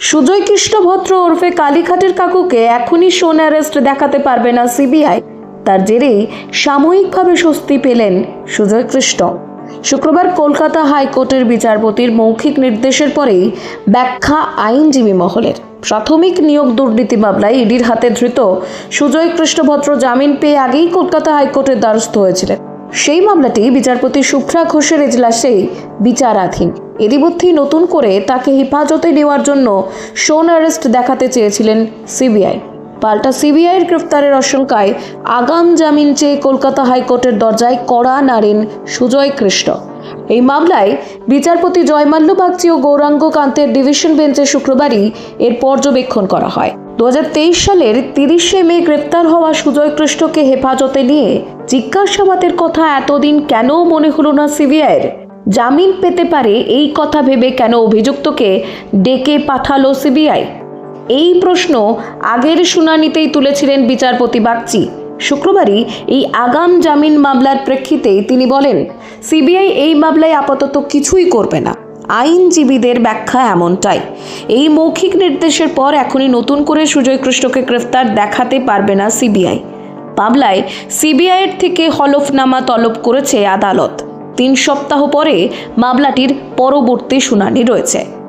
সুজয় কৃষ্ণ ভদ্র ওরফে কালীঘাটের কাকুকে এখনই সোন অ্যারেস্ট দেখাতে পারবে না সিবিআই। তার জেরেই সাময়িকভাবে স্বস্তি পেলেন সুজয় কৃষ্ণ শুক্রবার কলকাতা হাইকোর্টের বিচারপতির মৌখিক নির্দেশের পরেই ব্যাখ্যা আইনজীবী মহলের। প্রাথমিক নিয়োগ দুর্নীতি মামলায় ইডির হাতে ধৃত সুজয় কৃষ্ণভদ্র জামিন পেয়ে আগেই কলকাতা হাইকোর্টের দ্বারস্থ হয়েছিলেন। সেই মামলাটি বিচারপতি শুভ্রা ঘোষের এজলাসেই বিচারাধীন। এরই মধ্যেই নতুন করে তাকে হেফাজতে নেওয়ার জন্য সোন অ্যারেস্ট দেখাতে চেয়েছিলেন সিবিআই। পাল্টা সিবিআইয়ের গ্রেফতারের আশঙ্কায় আগাম জামিন চেয়ে কলকাতা হাইকোর্টের দরজায় কড়া নাড়েন সুজয় কৃষ্ণ। এই মামলায় বিচারপতি জয়মাল্য বাগচি ও গৌরাঙ্গ কান্তের ডিভিশন বেঞ্চে শুক্রবারই এর পর্যবেক্ষণ করা হয়। দু হাজার তেইশ সালের তিরিশে মে গ্রেপ্তার হওয়া সুজয় কৃষ্ণকে হেফাজতে নিয়ে জিজ্ঞাসাবাদের কথা এতদিন কেন মনে হলো না সিবিআইয়ের? জামিন পেতে পারে এই কথা ভেবে কেন অভিযুক্তকে ডেকে পাঠালো সিবিআই? এই প্রশ্ন আগের শুনানিতেই তুলেছিলেন বিচারপতি বাগচি। শুক্রবারই এই আগাম জামিন মামলার প্রেক্ষিতে তিনি বলেন, সিবিআই এই মামলায় আপাতত কিছুই করবে না। আইনজীবীদের ব্যাখ্যা এমনটাই। এই মৌখিক নির্দেশের পর এখনই নতুন করে সুজয় কৃষ্ণকে গ্রেফতার দেখাতে পারবে না সিবিআই। মামলায় সিবিআইয়ের থেকে হলফনামা তলব করেছে আদালত। তিন সপ্তাহ পরে মামলাটির পরবর্তী শুনানি রয়েছে।